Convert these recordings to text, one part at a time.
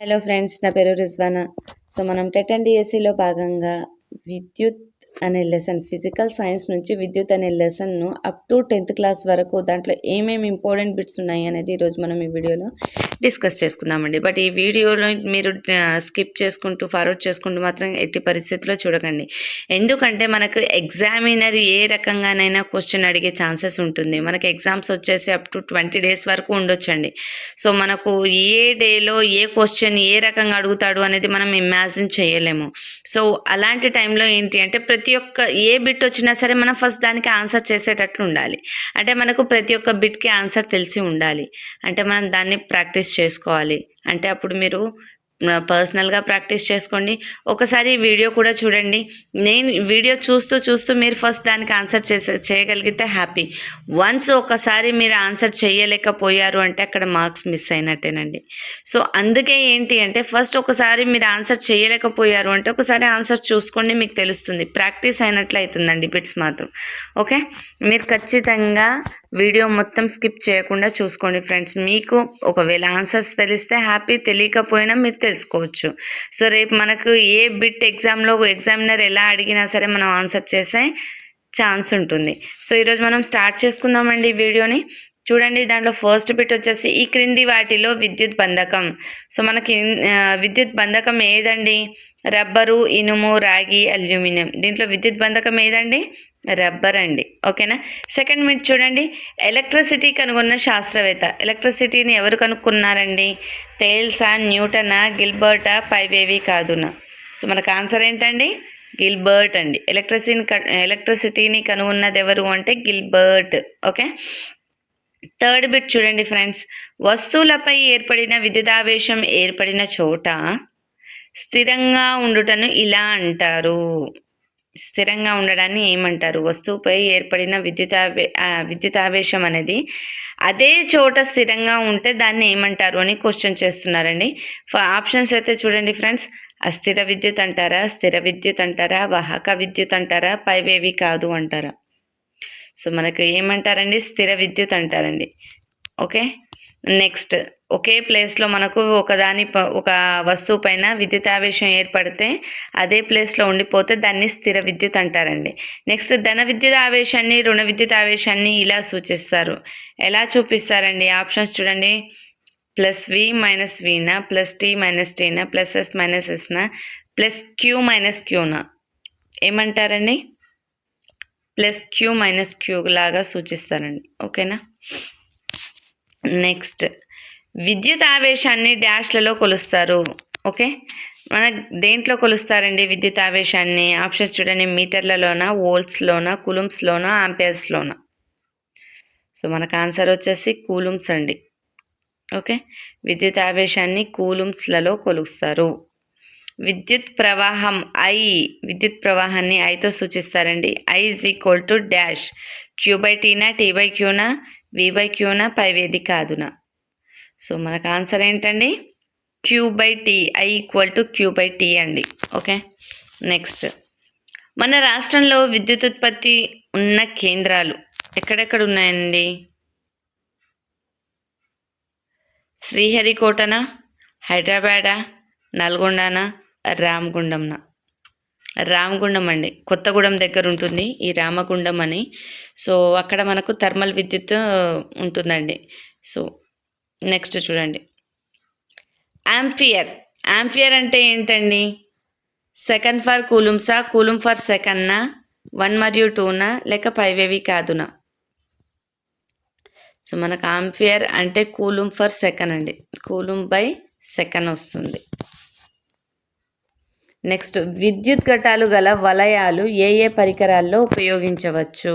Hello friends నా పేరు Rizwana. So మనం టెట్ అండ్ డిఎస్సిలో భాగంగా విద్యుత్ అనే లెసన్. ఫిజికల్ సైన్స్ నుంచి విద్యుత్ అనే లెసన్ను అప్ టు టెన్త్ క్లాస్ వరకు దాంట్లో ఏమేమి ఇంపార్టెంట్ బిట్స్ ఉన్నాయి అనేది ఈరోజు మనం ఈ వీడియోలో డిస్కస్ చేసుకుందామండి. బట్ ఈ వీడియోలో మీరు స్కిప్ చేసుకుంటూ ఫార్వర్డ్ చేసుకుంటూ మాత్రం ఎట్టి పరిస్థితిలో చూడకండి. ఎందుకంటే మనకు ఎగ్జామినర్ ఏ రకంగానైనా క్వశ్చన్ అడిగే ఛాన్సెస్ ఉంటుంది. మనకు ఎగ్జామ్స్ వచ్చేసి అప్ టు ట్వంటీ డేస్ వరకు ఉండొచ్చండి. సో మనకు ఏ డేలో ఏ క్వశ్చన్ ఏ రకంగా అడుగుతాడు అనేది మనం ఇమాజిన్ చేయలేము. సో అలాంటి టైంలో ఏంటి అంటే ప్రతి ప్రతి ఒక్క ఏ బిట్ వచ్చినా సరే మనం ఫస్ట్ దానికి ఆన్సర్ చేసేటట్లు ఉండాలి. అంటే మనకు ప్రతి ఒక్క బిట్కి ఆన్సర్ తెలిసి ఉండాలి. అంటే మనం దాన్ని ప్రాక్టీస్ చేసుకోవాలి. అంటే అప్పుడు మీరు పర్సనల్గా ప్రాక్టీస్ చేసుకోండి. ఒకసారి వీడియో కూడా చూడండి. నేను వీడియో చూస్తూ చూస్తూ మీరు ఫస్ట్ దానికి ఆన్సర్ చేసే చేయగలిగితే హ్యాపీ. వన్స్ ఒకసారి మీరు ఆన్సర్ చేయలేకపోయారు అంటే అక్కడ మార్క్స్ మిస్ అయినట్టేనండి. సో అందుకే ఏంటి అంటే ఫస్ట్ ఒకసారి మీరు ఆన్సర్ చేయలేకపోయారు అంటే ఒకసారి ఆన్సర్ చూసుకోండి మీకు తెలుస్తుంది. ప్రాక్టీస్ అయినట్లు అవుతుందండి బిట్స్ మాత్రం. ఓకే? మీరు ఖచ్చితంగా వీడియో మొత్తం స్కిప్ చేయకుండా చూసుకోండి ఫ్రెండ్స్. మీకు ఒకవేళ ఆన్సర్స్ తెలిస్తే హ్యాపీ తెలియకపోయినా మీరు తెలుసుకోవచ్చు. సో రేపు మనకు ఏ బిట్ ఎగ్జామ్లో ఎగ్జామినర్ ఎలా అడిగినా సరే మనం ఆన్సర్ చేసే ఛాన్స్ ఉంటుంది. సో ఈరోజు మనం స్టార్ట్ చేసుకుందామండి ఈ వీడియోని. చూడండి దాంట్లో ఫస్ట్ బిట్ వచ్చేసి ఈ క్రింది వాటిలో విద్యుత్ బంధకం. సో మనకి విద్యుత్ బంధకం ఏదండి? రబ్బరు ఇనుము రాగి అల్యూమినియం. దీంట్లో విద్యుత్ బంధకం ఏదండి? రబ్బర్ అండి. ఓకేనా? సెకండ్ మినిట్ చూడండి. ఎలక్ట్రిసిటీ కనుగొన్న శాస్త్రవేత్త. ఎలక్ట్రిసిటీని ఎవరు కనుక్కున్నారండి? తేల్సా న్యూటనా గిల్బర్టా పైవేవి కాదునా? సో మనకు ఆన్సర్ ఏంటండి? గిల్బర్ట్ అండి. ఎలక్ట్రిసిటీని ఎలక్ట్రిసిటీని కనుగొన్నది ఎవరు అంటే గిల్బర్ట్ ఓకే? థర్డ్ బిట్ చూడండి ఫ్రెండ్స్. వస్తువులపై ఏర్పడిన విద్యుదావేశం ఏర్పడిన చోట స్థిరంగా ఉండుటను ఇలా అంటారు. స్థిరంగా ఉండడాన్ని ఏమంటారు? వస్తువుపై ఏర్పడిన విద్యుతావే విద్యుతావేశం అనేది అదే చోట స్థిరంగా ఉంటే దాన్ని ఏమంటారు అని క్వశ్చన్ చేస్తున్నారండి. ఆప్షన్స్ అయితే చూడండి ఫ్రెండ్స్. అస్థిర విద్యుత్ అంటారా? స్థిర విద్యుత్ అంటారా? వాహక విద్యుత్ అంటారా? పైవేవి కాదు అంటారా? సో మనకు ఏమంటారండి? స్థిర విద్యుత్ అంటారండి. ఓకే? నెక్స్ట్ ఒకే ప్లేస్లో మనకు ఒకదాని ప- ఒక వస్తువు పైన విద్యుత్ ఆవేశం ఏర్పడితే అదే ప్లేస్లో ఉండిపోతే దాన్ని స్థిర విద్యుత్ అంటారండి. నెక్స్ట్ ధన విద్యుత్ ఆవేశాన్ని రుణ విద్యుత్ ఆవేశాన్ని ఇలా సూచిస్తారు. ఎలా చూపిస్తారండి? ఆప్షన్స్ చూడండి. ప్లస్ వి మైనస్ వీనా ప్లస్ టీ మైనస్ టీనా ప్లస్ ఎస్ మైనస్ ఎస్నా ప్లస్ క్యూ మైనస్ క్యూనా ఏమంటారండి? ప్లస్ క్యూ మైనస్ క్యూ లాగా సూచిస్తారండి ఓకేనా? నెక్స్ట్. విద్యుత్ ఆవేశాన్ని డాష్లలో కొలుస్తారు. ఓకే? మన దేంట్లో కొలుస్తారండి విద్యుత్ ఆవేశాన్ని? ఆప్షన్స్ చూడండి. మీటర్లలోన వోల్ట్స్లోన కులుమ్స్లోన ఆంపియర్స్లోన. సో మనకు ఆన్సర్ వచ్చేసి కూలుమ్స్ అండి. ఓకే? విద్యుత్ ఆవేశాన్ని కూలుమ్స్లలో కొలుస్తారు. విద్యుత్ ప్రవాహం ఐ విద్యుత్ ప్రవాహాన్ని ఐతో సూచిస్తారండి. I is equal to dash Q by Tina T by క్యూనా వి బై క్యూనా పైవేది కాదునా. సో మనకు ఆన్సర్ ఏంటండి? Q by T I equal to Q by T అండి. ఓకే నెక్స్ట్ మన రాష్ట్రంలో విద్యుత్ ఉత్పత్తి ఉన్న కేంద్రాలు ఎక్కడెక్కడ ఉన్నాయండి? శ్రీహరికోటన హైదరాబాదా నల్గొండనా రామగుండంన. రామగుండం అండి. కొత్తగూడెం దగ్గర ఉంటుంది ఈ రామగుండం అని. సో అక్కడ మనకు థర్మల్ విద్యుత్ ఉంటుందండి. సో నెక్స్ట్ చూడండి. యాంపియర్ యాంపియర్ అంటే ఏంటండి? సెకండ్ ఫర్ కూలుమ్సా కూలుమ్ ఫర్ సెకండ్నా వన్ మరియు టూనా లేక పైవేవి కాదునా? సో మనకు ఆంపియర్ అంటే కూలుమ్ ఫర్ సెకండ్ అండి. కూలుమ్ బై సెకండ్ వస్తుంది. నెక్స్ట్ విద్యుత్ ఘటాలు గల వలయాలు ఏ ఏ పరికరాల్లో ఉపయోగించవచ్చు?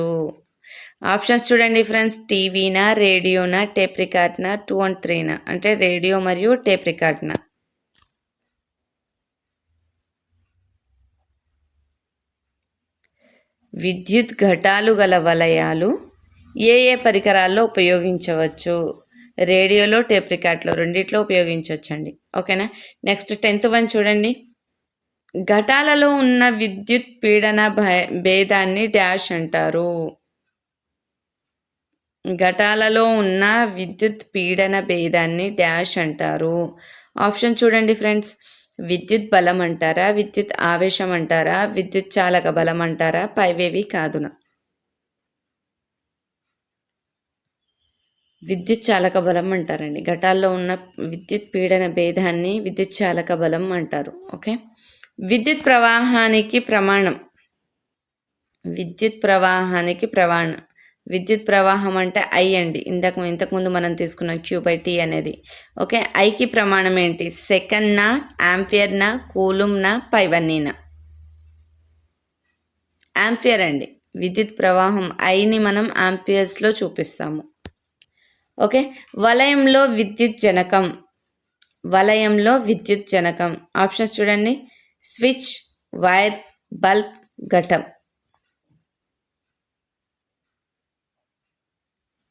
ఆప్షన్స్ చూడండి ఫ్రెండ్స్. టీవీనా రేడియోనా టేప్ రికార్డ్నా టూ అండ్ త్రీనా. అంటే రేడియో మరియు టేప్ రికార్డ్నా. విద్యుత్ ఘటాలు గల వలయాలు ఏ ఏ పరికరాల్లో ఉపయోగించవచ్చు? రేడియోలో టేప్ రికార్డ్లో రెండిట్లో ఉపయోగించవచ్చండి. ఓకేనా? నెక్స్ట్ టెన్త్ వన్ చూడండి. ఘటాలలో ఉన్న విద్యుత్ పీడన భేదాన్ని డాష్ అంటారు. ఘటాలలో ఉన్న విద్యుత్ పీడన భేదాన్ని డాష్ అంటారు. ఆప్షన్ చూడండి ఫ్రెండ్స్. విద్యుత్ బలం అంటారా? విద్యుత్ ఆవేశం అంటారా? విద్యుత్ చాలక బలం అంటారా? పైవేవి కాదున. విద్యుత్ చాలక బలం అంటారండి. ఘటాల్లో ఉన్న విద్యుత్ పీడన భేదాన్ని విద్యుత్ చాలక బలం అంటారు. ఓకే? విద్యుత్ ప్రవాహానికి ప్రమాణం. విద్యుత్ ప్రవాహానికి ప్రమాణం విద్యుత్ ప్రవాహం అంటే ఐ అండి. ఇంతకు ఇంతకుముందు మనం తీసుకున్న క్యూ బై టీ అనేది. ఓకే? ఐకి ప్రమాణం ఏంటి? సెకండ్నా యాంపియర్నా కూలుమ్నా పైవన్నీనా యాంపియర్ అండి. విద్యుత్ ప్రవాహం ఐని మనం యాంపియర్స్లో చూపిస్తాము. ఓకే? వలయంలో విద్యుత్ జనకం. వలయంలో విద్యుత్ జనకం. ఆప్షన్స్ చూడండి. స్విచ్ వైర్ బల్బ్ ఘటం.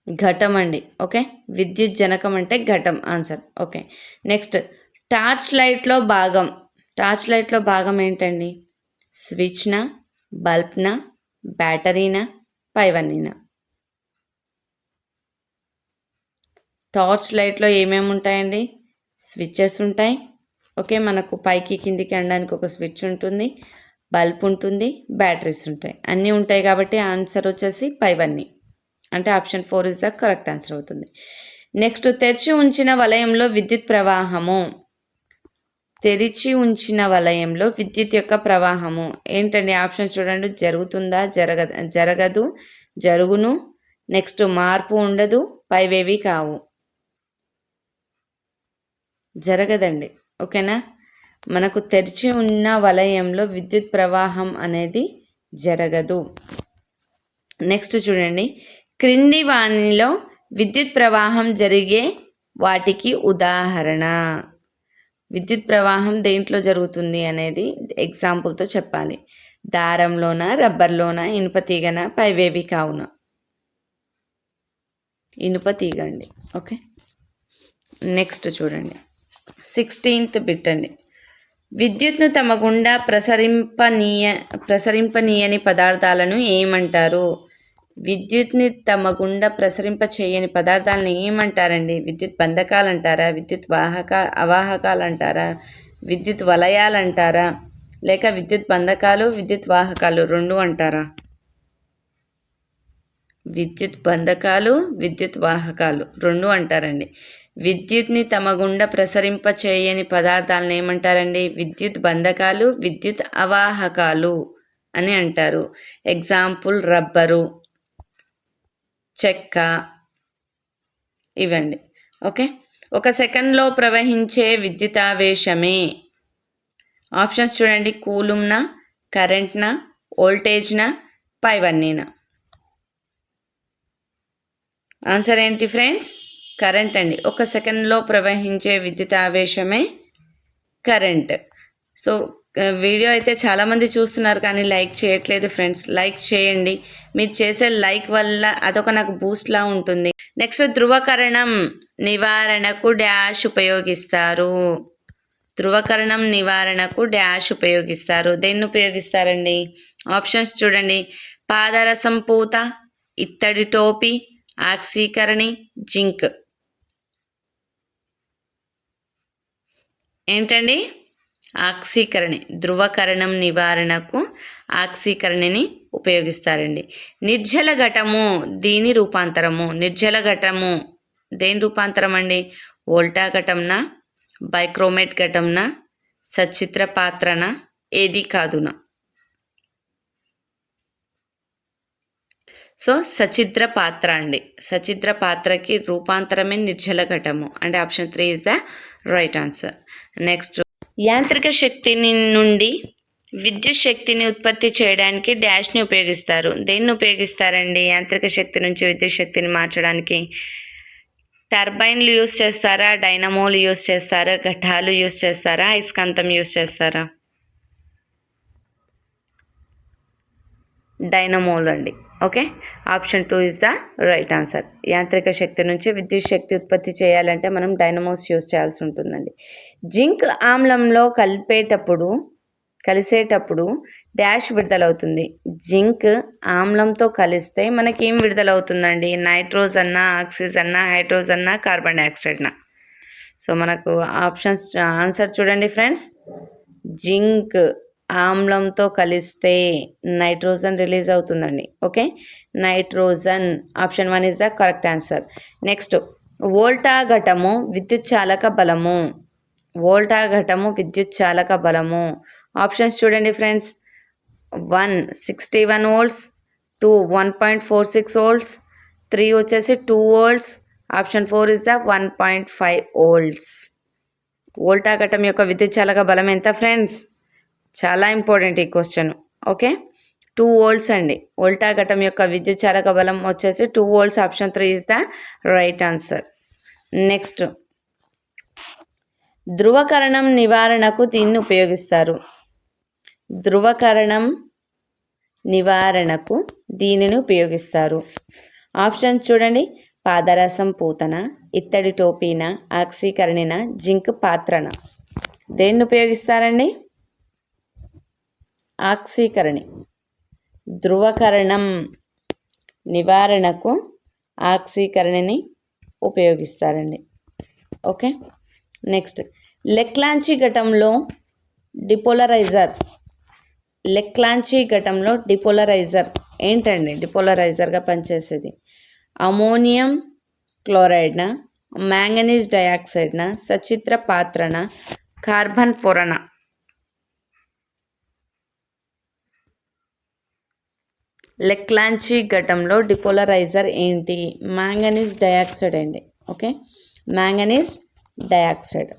ఘటం అండి ఓకే? విద్యుత్ జనకం అంటే ఘటం ఆన్సర్ ఓకే? నెక్స్ట్ టార్చ్ లైట్లో భాగం. టార్చ్ లైట్లో భాగం ఏంటండి? స్విచ్నా బల్బ్నా బ్యాటరీనా పైవన్నీనా? టార్చ్ లైట్లో ఏమేమి ఉంటాయండి? స్విచ్చెస్ ఉంటాయి ఓకే మనకు పైకి కిందికి అనడానికి ఒక స్విచ్ ఉంటుంది బల్బ్ ఉంటుంది బ్యాటరీస్ ఉంటాయి. అన్నీ ఉంటాయి కాబట్టి ఆన్సర్ వచ్చేసి పైవన్నీ అంటే option four is the correct answer అవుతుంది. నెక్స్ట్ తెరిచి ఉంచిన వలయంలో విద్యుత్ ప్రవాహము. తెరిచి ఉంచిన వలయంలో విద్యుత్ యొక్క ప్రవాహము. ఏంటండి? ఆప్షన్ చూడండి. జరుగుతుందా? జరగ జరగదు జరుగును. నెక్స్ట్ మార్పు ఉండదు పైవేవి కావు. జరగదండి. ఓకేనా? మనకు తెరిచి ఉన్న వలయంలో విద్యుత్ ప్రవాహం అనేది జరగదు. నెక్స్ట్ చూడండి. క్రింది వాణిలో విద్యుత్ ప్రవాహం జరిగే వాటికి ఉదాహరణ. విద్యుత్ ప్రవాహం దేంట్లో జరుగుతుంది అనేది ఎగ్జాంపుల్తో చెప్పాలి. దారంలోన రబ్బర్లోన ఇనుప తీగన పైవేవి కావున? ఇనుప తీగండి. ఓకే. నెక్స్ట్ చూడండి. సిక్స్టీన్త్ బిట్ అండి. విద్యుత్ను తమ గుండా ప్రసరింపనీయ ప్రసరింపనీయని పదార్థాలను ఏమంటారు? విద్యుత్ని తమ గుండా ప్రసరింప చేయని పదార్థాలను ఏమంటారండి? విద్యుత్ బంధకాలు అంటారా విద్యుత్ వాహక అవాహకాలు అంటారా విద్యుత్ వలయాలు అంటారా లేక విద్యుత్ బంధకాలు విద్యుత్ వాహకాలు రెండు అంటారా? విద్యుత్ బంధకాలు విద్యుత్ వాహకాలు రెండు అంటారండి. విద్యుత్ని తమ గుండా ప్రసరింప చేయని పదార్థాలను ఏమంటారండి? విద్యుత్ బంధకాలు విద్యుత్ అవాహకాలు అని అంటారు. ఎగ్జాంపుల్ రబ్బరు చెక్క ఇవ్వండి ఓకే ఒక సెకండ్లో ప్రవహించే విద్యుతావేశమే. ఆప్షన్స్ చూడండి. కూలుమ్నా కరెంట్నా వోల్టేజ్నా పైవన్నీనా? ఆన్సర్ ఏంటి ఫ్రెండ్స్ కరెంట్ అండి. ఒక సెకండ్లో ప్రవహించే విద్యుత్ ఆవేశమే కరెంట్. సో వీడియో అయితే చాలామంది చూస్తున్నారు కానీ లైక్ చేయట్లేదు ఫ్రెండ్స్. లైక్ చేయండి. మీరు చేసే లైక్ వల్ల అదొక నాకు బూస్ట్లా ఉంటుంది. నెక్స్ట్ ధృవకరణం నివారణకు డ్యాష్ ఉపయోగిస్తారు. ధృవకరణం నివారణకు డ్యాష్ ఉపయోగిస్తారు. దేన్ని ఉపయోగిస్తారండి? ఆప్షన్స్ చూడండి. పాదరసం పూత ఇత్తడి టోపీ ఆక్సీకరణి జింక్. ఏంటండి? ఆక్సీకరణి ధృవకరణం నివారణకు ఆక్సీకరణిని ఉపయోగిస్తారండి. నిర్జల ఘటము దీని రూపాంతరము. నిర్జల ఘటము దేని రూపాంతరం అండి వోల్టా ఘటంన? బైక్రోమేట్ ఘటంన? సచిత్ర పాత్రన? ఏది కాదున. సో సచిత్ర పాత్ర అండి. సచిత్ర పాత్రకి రూపాంతరమే నిర్జల ఘటము. అంటే option three is the right answer. Next. యాంత్రిక శక్తిని నుండి విద్యుత్ శక్తిని ఉత్పత్తి చేయడానికి డ్యాష్ని ఉపయోగిస్తారు. దేన్ని ఉపయోగిస్తారండి? యాంత్రిక శక్తి నుంచి విద్యుత్ శక్తిని మార్చడానికి. టర్బైన్లు యూస్ చేస్తారా? డైనమోలు యూస్ చేస్తారా? ఘటాలు యూస్ చేస్తారా? ఐస్కాంతం యూస్ చేస్తారా? డైనమోల్ అండి okay? Option two is the right answer. యాంత్రిక శక్తి నుంచి విద్యుత్ శక్తి ఉత్పత్తి చేయాలంటే మనం డైనమోస్ యూస్ చేయాల్సి ఉంటుందండి. జింక్ ఆమ్లంలో కలిపేటప్పుడు కలిసేటప్పుడు డాష్ విడుదలవుతుంది. జింక్ ఆమ్లంతో కలిస్తే మనకి ఏం విడుదలవుతుందండి? నైట్రోజన్నా ఆక్సిజన్నా హైడ్రోజన్నా కార్బన్ డైఆక్సైడ్నా? సో మనకు ఆప్షన్స్ ఆన్సర్ చూడండి ఫ్రెండ్స్. జింక్ ఆమ్లంతో కలిస్తే నైట్రోజన్ రిలీజ్ అవుతుందండి. Okay? Nitrogen option one is the correct answer. Next Volta ఘటము విద్యుత్ చాలక బలము. వోల్టా ఘటము విద్యుత్ చాలక బలము. ఆప్షన్స్ చూడండి friends. One sixty one volts. Two one point four six volts. Three వచ్చేసి two volts. Option four is the one point five volts. Volta ఘటం యొక్క విద్యుత్ చాలక బలం ఎంత ఫ్రెండ్స్? చాలా ఇంపార్టెంట్ ఈ క్వశ్చన్ ఓకే? టూ వోల్ట్స్ అండి. వోల్టా ఘటం యొక్క విద్యుత్ చాలక బలం వచ్చేసి two volts option three is the right answer next ధృవకరణం నివారణకు దీన్ని ఉపయోగిస్తారు. ధ్రువకరణం నివారణకు దీనిని ఉపయోగిస్తారు. ఆప్షన్ చూడండి. పాదరసం పూతన ఇత్తడి టోపీన ఆక్సీకరణిన జింక్ పాత్రన. దేన్ని ఉపయోగిస్తారండి? ఆక్సీకరణి. ధృవకరణం నివారణకు ఆక్సీకరణిని ఉపయోగిస్తారండి. ఓకే? నెక్స్ట్. లెక్లాంచి ఘటంలో డిపోలరైజర్. లెక్లాంచి ఘటంలో డిపోలరైజర్. ఏంటండి డిపోలరైజర్గా పనిచేసేది? అమోనియం క్లోరైడ్న మ్యాంగనీస్ డయాక్సైడ్న సచిత్ర పాత్రన కార్బన్ పొరన? లెక్లాంచి ఘటంలో డిపోలరైజర్ ఏంటి? మ్యాంగనీస్ డయాక్సైడ్ అండి. ఓకే? Manganese dioxide.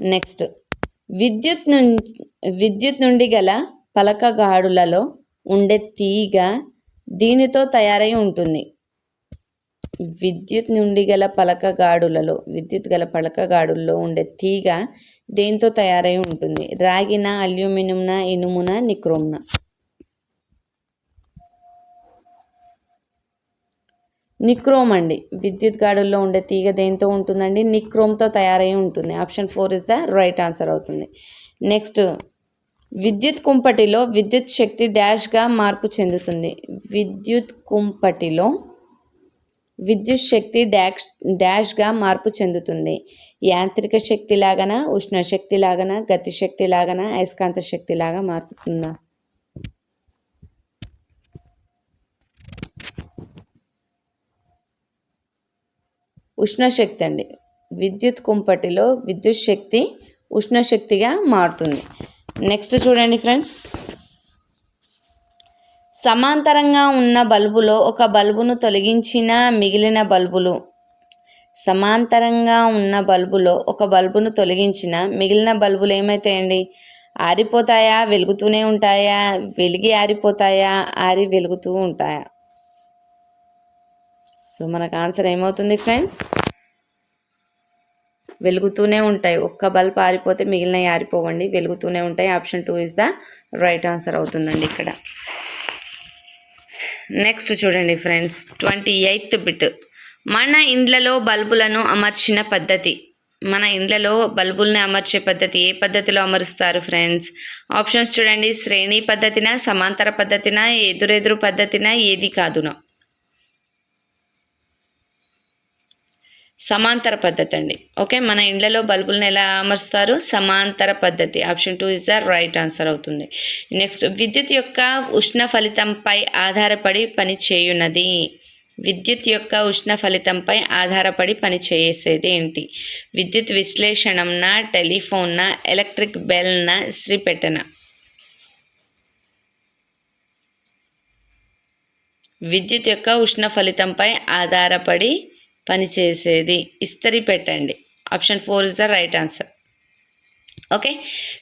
నెక్స్ట్. విద్యుత్ నుంచి విద్యుత్ నుండి గల పలకగాడులలో ఉండే తీగ దీనితో తయారై ఉంటుంది. విద్యుత్ నుండి గల పలకగాడులలో విద్యుత్ గల పలకగాడుల్లో ఉండే తీగ దేంతో తయారై ఉంటుంది? రాగిన అల్యూమినియంన ఇనుమున నిక్రోమ్న. నిక్రోమ్ అండి. విద్యుత్ గాడుల్లో ఉండే తీగ దేంతో ఉంటుందండి? నిక్రోమ్తో తయారై ఉంటుంది. Option four is the right answer అవుతుంది. నెక్స్ట్ విద్యుత్ కుంపటిలో విద్యుత్ శక్తి డాష్గా మార్పు చెందుతుంది. విద్యుత్ కుంపటిలో విద్యుత్ శక్తి డాష్ డాష్గా మార్పు చెందుతుంది. యాంత్రిక శక్తి లాగన ఉష్ణ శక్తి లాగన గతి శక్తి లాగన అయస్కాంత శక్తి లాగా మారుతుందా ఉష్ణశక్తి అండి. విద్యుత్ కుంపటిలో విద్యుత్ శక్తి ఉష్ణ శక్తిగా మారుతుంది. నెక్స్ట్ చూడండి ఫ్రెండ్స్. సమాంతరంగా ఉన్న బల్బులో ఒక బల్బును తొలగించిన మిగిలిన బల్బులు. సమాంతరంగా ఉన్న బల్బులో ఒక బల్బును తొలగించిన మిగిలిన బల్బులు ఏమవుతాయండి ఆరిపోతాయా? వెలుగుతూనే ఉంటాయా? వెలిగి ఆరిపోతాయా? ఆరి వెలుగుతూ ఉంటాయా? సో మనకు ఆన్సర్ ఏమవుతుంది ఫ్రెండ్స్? వెలుగుతూనే ఉంటాయి. ఒక్క బల్బ్ ఆరిపోతే మిగిలినవి ఆరిపోవండి. వెలుగుతూనే ఉంటాయి. Option two is the right answer అవుతుందండి ఇక్కడ. నెక్స్ట్ చూడండి ఫ్రెండ్స్ ట్వంటీ ఎయిత్ బిట్ మన ఇండ్లలో బల్బులను అమర్చిన పద్ధతి. మన ఇండ్లలో బల్బుల్ని అమర్చే పద్ధతి ఏ పద్ధతిలో అమరుస్తారు ఫ్రెండ్స్ ఆప్షన్స్ చూడండి. శ్రేణి పద్ధతిన సమాంతర పద్ధతిన ఎదురెదురు పద్ధతిన ఏది కాదునో. సమాంతర పద్ధతి అండి. ఓకే మన ఇండ్లలో బల్బులను ఎలా అమర్చుతారు సమాంతర పద్ధతి. Option two is the right answer అవుతుంది. నెక్స్ట్ విద్యుత్ యొక్క ఉష్ణ ఫలితంపై ఆధారపడి పని చేయున్నది విద్యుత్ యొక్క ఉష్ణ ఫలితంపై ఆధారపడి పని చేసేది ఏంటి? విద్యుత్ విశ్లేషణంన టెలిఫోన్న ఎలక్ట్రిక్ బెల్న ఇస్త్రీ పెట్టన విద్యుత్ యొక్క ఉష్ణ ఫలితంపై ఆధారపడి పనిచేసేది ఇస్త్రీ పెట్టండి. Option four is the right answer. Okay?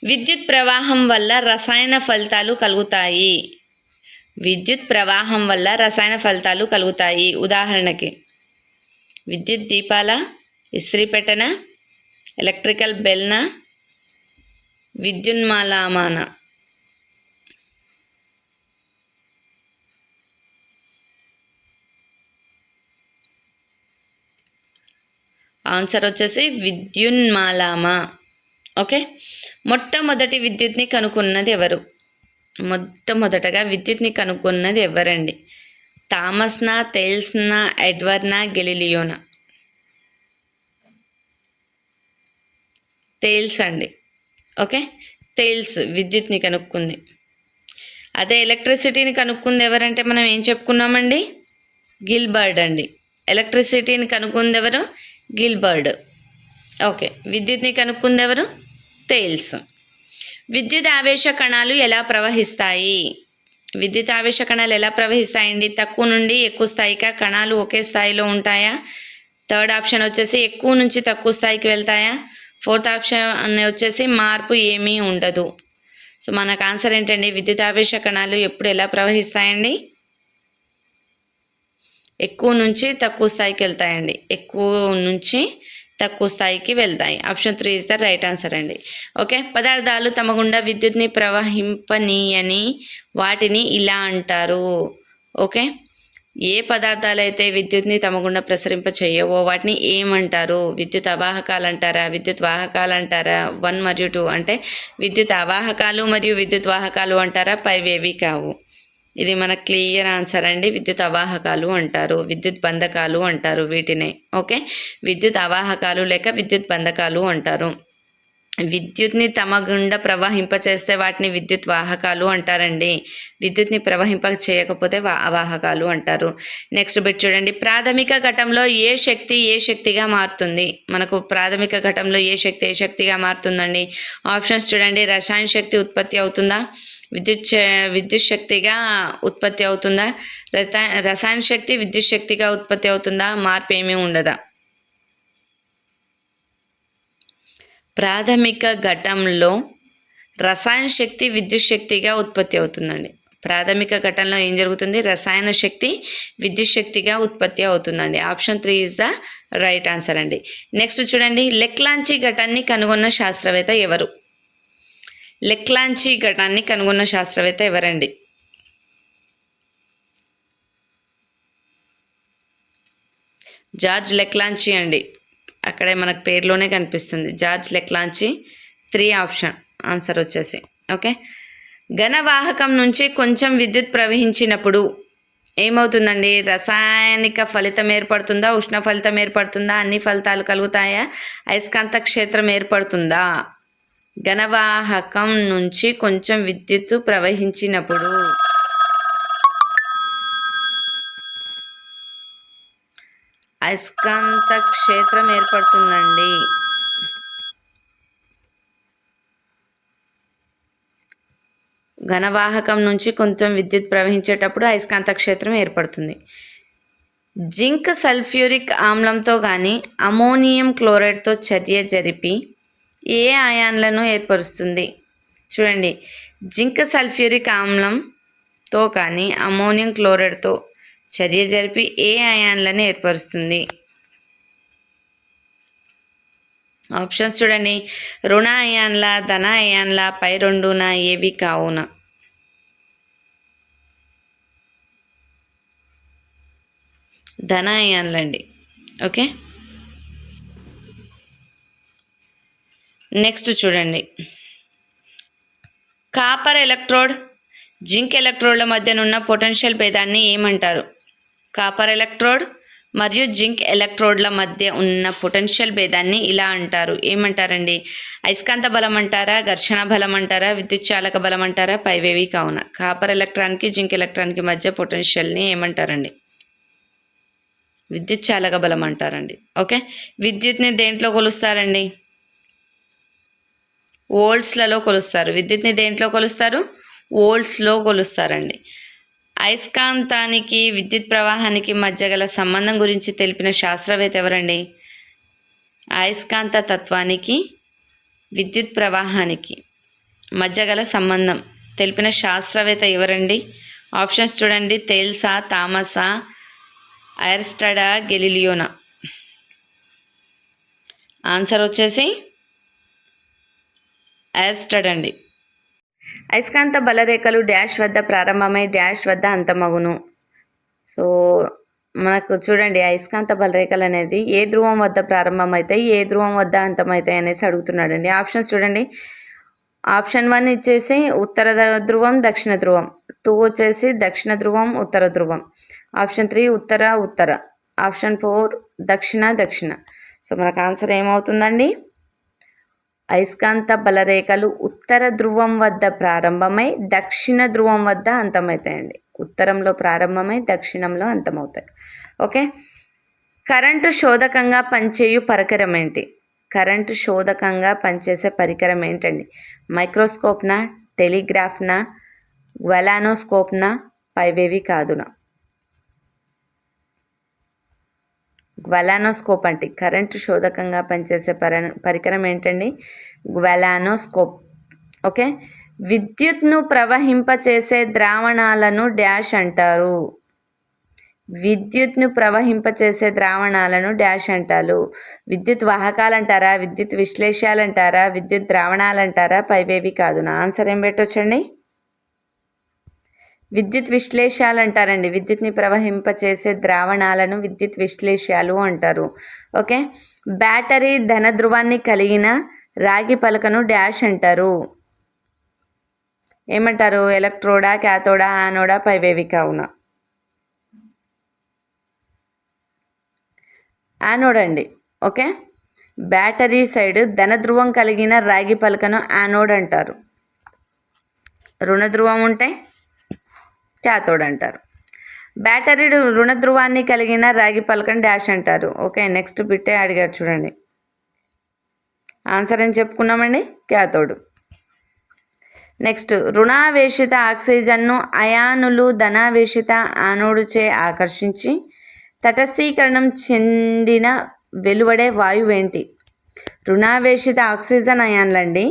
విద్యుత్ ప్రవాహం వల్ల రసాయన ఫలితాలు కలుగుతాయి. విద్యుత్ ప్రవాహం వల్ల రసాయన ఫలితాలు కలుగుతాయి. ఉదాహరణకి విద్యుత్ దీపాల ఇస్త్రీ పెట్టన? ఎలక్ట్రికల్ బెల్న? విద్యున్మాలామాన? ఆన్సర్ వచ్చేసి విద్యున్మాలామ. ఓకే మొట్టమొదటి విద్యుత్ని కనుక్కున్నది ఎవరు? మొట్టమొదటగా విద్యుత్ని కనుక్కున్నది ఎవరండి? థామస్నా తెల్స్నా ఎడ్వర్నా గెలిలియోనా? తేల్స్ అండి. ఓకే తేల్స్ విద్యుత్ని కనుక్కుంది. అదే ఎలక్ట్రిసిటీని కనుక్కుంది ఎవరంటే మనం ఏం చెప్పుకున్నామండి? గిల్బర్డ్ అండి. ఎలక్ట్రిసిటీని కనుక్కుంది ఎవరు? గిల్బర్డ్. ఓకే. విద్యుత్ని కనుక్కుంది ఎవరు తేల్స్ విద్యుత్ ఆవేశ కణాలు ఎలా ప్రవహిస్తాయి? విద్యుత్ ఆవేశ కణాలు ఎలా ప్రవహిస్తాయండి? తక్కువ నుండి ఎక్కువ స్థాయిగా కణాలు ఒకే స్థాయిలో ఉంటాయా? థర్డ్ ఆప్షన్ వచ్చేసి ఎక్కువ నుంచి తక్కువ స్థాయికి వెళ్తాయా? ఫోర్త్ ఆప్షన్ వచ్చేసి మార్పు ఏమీ ఉండదు. సో మనకు ఆన్సర్ ఏంటండి? విద్యుత్ ఆవేశ కణాలు ఎప్పుడు ఎలా ప్రవహిస్తాయండి? ఎక్కువ నుంచి తక్కువ స్థాయికి వెళ్తాయండి. ఎక్కువ నుంచి తక్కువ స్థాయికి వెళ్తాయి. Option three is the right answer అండి. ఓకే పదార్థాలు తమ గుండా విద్యుత్ని ప్రవహింపనీయని వాటిని ఇలా అంటారు. ఓకే ఏ పదార్థాలు అయితే విద్యుత్ని తమ గుండా ప్రసరింప చేయవో వాటిని ఏమంటారు? విద్యుత్ అవాహకాలు అంటారా విద్యుత్ వాహకాలు అంటారా వన్ మరియు టూ అంటే విద్యుత్ అవాహకాలు మరియు విద్యుత్ వాహకాలు అంటారా? పైవేవి కావు. ఇది మన క్లియర్ ఆన్సర్ అండి. విద్యుత్ అవాహకాలు అంటారు విద్యుత్ బంధకాలు అంటారు వీటిని. ఓకే? విద్యుత్ అవాహకాలు లేక విద్యుత్ బంధకాలు అంటారు. విద్యుత్ని తమ గుండా ప్రవహింపచేస్తే వాటిని విద్యుత్ వాహకాలు అంటారండి. విద్యుత్ని ప్రవహింప చేయకపోతే అవాహకాలు అంటారు. నెక్స్ట్ బిట్ చూడండి. ప్రాథమిక ఘటంలో ఏ శక్తి ఏ శక్తిగా మారుతుంది? మనకు ప్రాథమిక ఘటంలో ఏ శక్తి ఏ శక్తిగా మారుతుందండి? ఆప్షన్స్ చూడండి. రసాయన శక్తి ఉత్పత్తి అవుతుందా? విద్యుత్ విద్యుత్ శక్తిగా ఉత్పత్తి అవుతుందా? రసా రసాయన శక్తి విద్యుత్ శక్తిగా ఉత్పత్తి అవుతుందా? మార్పు ఏమీ ఉండదా? ప్రాథమిక ఘటంలో రసాయన శక్తి విద్యుత్ శక్తిగా ఉత్పత్తి అవుతుందండి. ప్రాథమిక ఘటనలో ఏం జరుగుతుంది? రసాయన శక్తి విద్యుత్ శక్తిగా ఉత్పత్తి అవుతుందండి. Option three is the right answer అండి. నెక్స్ట్ చూడండి. లెక్లాంచి ఘటాన్ని కనుగొన్న శాస్త్రవేత్త ఎవరు? లెక్లాంచి ఘటాన్ని కనుగొన్న శాస్త్రవేత్త ఎవరండి? జార్జ్ లెక్లాంచి అండి. అక్కడే మనకు పేరులోనే కనిపిస్తుంది. George Leclanche three option. Answer వచ్చేసి. ఓకే? ఘనవాహకం నుంచి కొంచెం విద్యుత్ ప్రవహించినప్పుడు ఏమవుతుందండి? రసాయనిక ఫలితం ఏర్పడుతుందా? ఉష్ణ ఫలితం ఏర్పడుతుందా? అన్ని ఫలితాలు కలుగుతాయా? అయస్కాంత క్షేత్రం ఏర్పడుతుందా? ఘనవాహకం నుంచి కొంచెం విద్యుత్ ప్రవహించినప్పుడు. అయస్కాంత క్షేత్రం ఏర్పడుతుందండి. ఘనవాహకం నుంచి కొంచెం విద్యుత్ ప్రవహించేటప్పుడు అయస్కాంత క్షేత్రం ఏర్పడుతుంది. జింక్ సల్ఫ్యూరిక్ ఆమ్లంతో కానీ అమోనియం క్లోరైడ్తో చర్య జరిపి ఏ అయాన్లను ఏర్పరుస్తుంది? చూడండి. జింక్ సల్ఫ్యూరిక్ ఆమ్లంతో కానీ అమోనియం క్లోరైడ్తో చర్య జరిపి ఏ అయాన్లను ఏర్పరుస్తుంది? ఆప్షన్స్ చూడండి. రుణ అయాన్ల ధన అయాన్ల పై రెండున ఏవి కావున? ధన అయాన్లండి. ఓకే? నెక్స్ట్ చూడండి. కాపర్ ఎలక్ట్రోడ్ జింక్ ఎలక్ట్రోడ్ల మధ్యనున్న పొటెన్షియల్ భేదాన్ని ఏమంటారు? కాపర్ ఎలక్ట్రోడ్ మరియు జింక్ ఎలక్ట్రోడ్ల మధ్య ఉన్న పొటెన్షియల్ భేదాన్ని ఇలా అంటారు. ఏమంటారండి? అయస్కాంత బలం అంటారా? ఘర్షణ బలం అంటారా? విద్యుత్ చాలక బలం అంటారా? పైవేవి కావున. కాపర్ ఎలక్ట్రాన్కి జింక్ ఎలక్ట్రాన్కి మధ్య పొటెన్షియల్ని ఏమంటారండి? విద్యుత్ చాలక బలం అంటారండి. ఓకే? విద్యుత్ని దేంట్లో కొలుస్తారండి? వోల్ట్స్లలో కొలుస్తారు. విద్యుత్ని దేంట్లో కొలుస్తారు? వోల్ట్స్లో కొలుస్తారండి. అయస్కాంతానికి విద్యుత్ ప్రవాహానికి మధ్య గల సంబంధం గురించి తెలిపిన శాస్త్రవేత్త ఎవరండి? అయస్కాంత తత్వానికి విద్యుత్ ప్రవాహానికి మధ్య గల సంబంధం తెలిపిన శాస్త్రవేత్త ఎవరండి? ఆప్షన్స్ చూడండి. తేల్సా తామసా ఐర్స్టడా గెలిలియోనా? ఆన్సర్ వచ్చేసి అరెస్టెడ్ అండి అయస్కాంత బలరేఖలు డాష్ వద్ద ప్రారంభమై డాష్ వద్ద అంతమగును. సో మనకు చూడండి అయస్కాంత బలరేఖలు అనేది ఏ ధ్రువం వద్ద ప్రారంభమవుతాయి ఏ ధ్రువం వద్ద అంతమవుతాయి అనేసి అడుగుతున్నాడండి. ఆప్షన్స్ చూడండి. ఆప్షన్ వన్ ఇచ్చేసి ఉత్తర ధ్రువం దక్షిణ ధ్రువం. టూ వచ్చేసి దక్షిణ ధ్రువం ఉత్తర ధ్రువం. ఆప్షన్ త్రీ ఉత్తర ఉత్తర. ఆప్షన్ ఫోర్ దక్షిణ దక్షిణ. సో మనకు ఆన్సర్ ఏమవుతుందండి? అయస్కాంత బలరేఖలు ఉత్తర ధ్రువం వద్ద ప్రారంభమై దక్షిణ ధ్రువం వద్ద అంతమవుతాయండి. ఉత్తరంలో ప్రారంభమై దక్షిణంలో అంతమవుతాయి. ఓకే? కరెంటు శోధకంగా పనిచేయు పరికరం ఏంటి? కరెంటు శోధకంగా పనిచేసే పరికరం ఏంటండి? మైక్రోస్కోప్నా టెలిగ్రాఫ్నా గ్వలానోస్కోప్నా పైవేవి కాదునా? గ్వలానోస్కోప్ అంటే కరెంటు శోధకంగా పనిచేసే పర పరికరం ఏంటండి? గ్వలానోస్కోప్. ఓకే? విద్యుత్ను ప్రవహింపచేసే ద్రావణాలను డ్యాష్ అంటారు. విద్యుత్ను ప్రవహింపచేసే ద్రావణాలను డ్యాష్ అంటారు. విద్యుత్ వాహకాలు అంటారా విద్యుత్ విశ్లేషాలు అంటారా విద్యుత్ ద్రావణాలు అంటారా పైవేవి కాదు. నా ఆన్సర్ ఏం పెట్టొచ్చండి? విద్యుత్ విశ్లేషాలు అంటారండి విద్యుత్ని ప్రవహింపచేసే ద్రావణాలను విద్యుత్ విశ్లేషాలు అంటారు. ఓకే? బ్యాటరీ ధన ధ్రువాన్ని కలిగిన రాగి పలకను డ్యాష్ అంటారు. ఏమంటారు? ఎలక్ట్రోడా క్యాథోడా ఆనోడా పైవేవి కావున యానోడ్ అండి. ఓకే? బ్యాటరీ సైడ్ ధనధ్రువం కలిగిన రాగి పలకను యానోడ్ అంటారు. రుణ ధ్రువం ఉంటే క్యాథోడ్ అంటారు. బ్యాటరీ రుణ ధ్రువాన్ని కలిగిన రాగి పలకని డాష్ అంటారు. ఓకే నెక్స్ట్ బిట్టే అడిగారు చూడండి. ఆన్సర్ ఏం చెప్పుకున్నామండి? క్యాథోడ్ నెక్స్ట్ రుణావేశిత ఆక్సిజన్ను అయానులు ధనావేశిత ఆనోడుచే ఆకర్షించి తటస్థీకరణం చెందిన వెలువడే వాయువేంటి? రుణావేశిత ఆక్సిజన్ అయాన్లండి.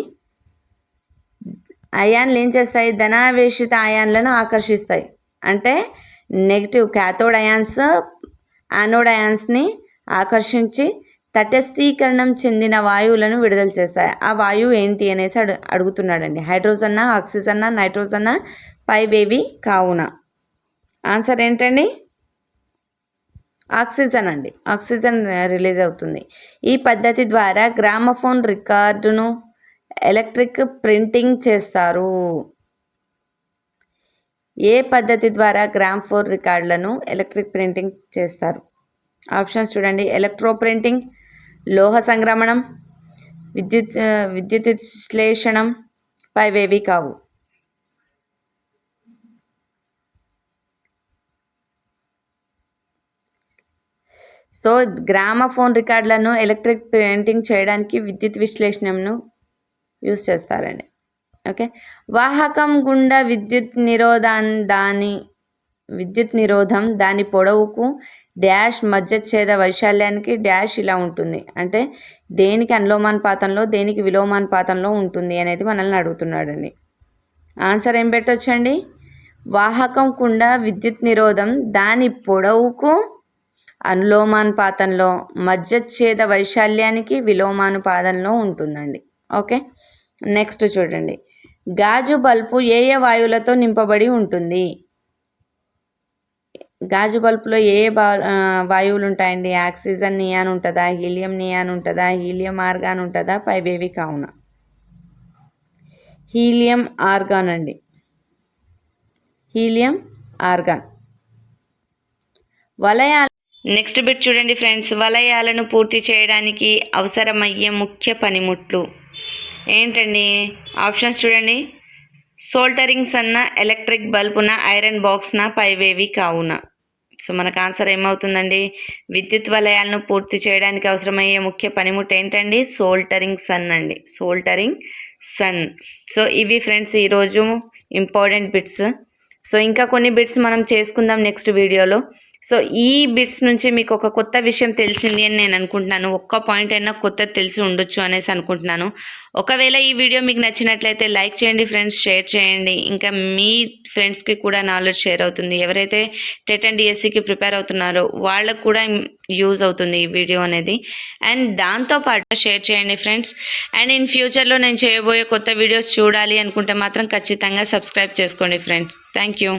అయాన్లు ఏం చేస్తాయి? ధనావేశిత అయాన్లను ఆకర్షిస్తాయి. అంటే నెగిటివ్ క్యాథోడ్ అయాన్స్ యానోడ్ అయాన్స్ని ఆకర్షించి తటస్థీకరణం చెందిన వాయువులను విడుదల చేస్తాయి. ఆ వాయువు ఏంటి అనేసి అడు అడుగుతున్నాడండి. హైడ్రోజన్నా ఆక్సిజన్నా నైట్రోజన్నా పైవేవి కావున. ఆన్సర్ ఏంటండి? ఆక్సిజన్ అండి. ఆక్సిజన్ రిలీజ్ అవుతుంది. ఈ పద్ధతి ద్వారా గ్రామఫోన్ రికార్డును ఎలక్ట్రిక్ ప్రింటింగ్ చేస్తారు. ఏ పద్ధతి ద్వారా గ్రామ్ ఫోర్ రికార్డులను ఎలక్ట్రిక్ ప్రింటింగ్ చేస్తారు? ఆప్షన్స్ చూడండి. ఎలక్ట్రో ప్రింటింగ్ లోహ సంక్రమణం విద్యుత్ విద్యుత్ విశ్లేషణం పైవేవి కావు. సో గ్రామఫోన్ రికార్డులను ఎలక్ట్రిక్ ప్రింటింగ్ చేయడానికి విద్యుత్ విశ్లేషణను యూజ్ చేస్తారండి. ఓకే? వాహకం గుండా విద్యుత్ నిరోధాన్ని దాని విద్యుత్ నిరోధం దాని పొడవుకు డ్యాష్ మధ్యఛేద వైశాల్యానికి డ్యాష్ ఇలా ఉంటుంది. అంటే దేనికి అనులోమానుపాతంలో దేనికి విలోమానుపాతంలో ఉంటుంది అనేది మనల్ని అడుగుతున్నాడండి. ఆన్సర్ ఏం పెట్టొచ్చండి? వాహకం కుండా విద్యుత్ నిరోధం దాని పొడవుకు అనులోమానుపాతంలో మధ్యఛేద వైశాల్యానికి విలోమానుపాతంలో ఉంటుందండి. ఓకే? నెక్స్ట్ చూడండి. గాజు బల్బు ఏ ఏ వాయువులతో నింపబడి ఉంటుంది? గాజు బల్బులో ఏ ఏ వాయువులు ఉంటాయండి ఆక్సిజన్ నియాన్ ఉంటుందా? హీలియం నియాన్ ఉంటుందా? హీలియం ఆర్గాన్ ఉంటుందా? పైబేవి కావున హీలియం ఆర్గాన్ అండి. Helium argon. వలయాల నెక్స్ట్ బిట్ చూడండి ఫ్రెండ్స్. వలయాలను పూర్తి చేయడానికి అవసరమయ్యే ముఖ్య పనిముట్లు. ఏంటండి? ఆప్షన్స్ చూడండి. సోల్టరింగ్స్ అన్న ఎలక్ట్రిక్ బల్బున ఐరన్ బాక్స్న పైవేవి కావున. సో మనకు ఆన్సర్ ఏమవుతుందండి? విద్యుత్ వలయాలను పూర్తి చేయడానికి అవసరమయ్యే ముఖ్య పనిముట్టు ఏంటండి? సోల్టరింగ్ సన్ అండి. Soldering gun. సో ఇవి ఫ్రెండ్స్ ఈరోజు ఇంపార్టెంట్ బిట్స్. సో ఇంకా కొన్ని బిట్స్ మనం చేసుకుందాం నెక్స్ట్ వీడియోలో. సో ఈ బిట్స్ నుంచి మీకు ఒక కొత్త విషయం తెలిసింది అని నేను అనుకుంటున్నాను. ఒక్క పాయింట్ అయినా కొత్తది తెలిసి ఉండొచ్చు అనేసి అనుకుంటున్నాను. ఒకవేళ ఈ వీడియో మీకు నచ్చినట్లయితే లైక్ చేయండి ఫ్రెండ్స్ షేర్ చేయండి. ఇంకా మీ ఫ్రెండ్స్కి కూడా నాలెడ్జ్ షేర్ అవుతుంది. ఎవరైతే టెట్ అండ్ డిఎస్సికి ప్రిపేర్ అవుతున్నారో వాళ్ళకు కూడా యూజ్ అవుతుంది ఈ వీడియో అనేది. అండ్ దాంతోపాటు షేర్ చేయండి ఫ్రెండ్స్ అండ్ ఇన్ ఫ్యూచర్లో నేను చేయబోయే కొత్త వీడియోస్ చూడాలి అనుకుంటే మాత్రం ఖచ్చితంగా సబ్స్క్రైబ్ చేసుకోండి ఫ్రెండ్స్ థ్యాంక్ యూ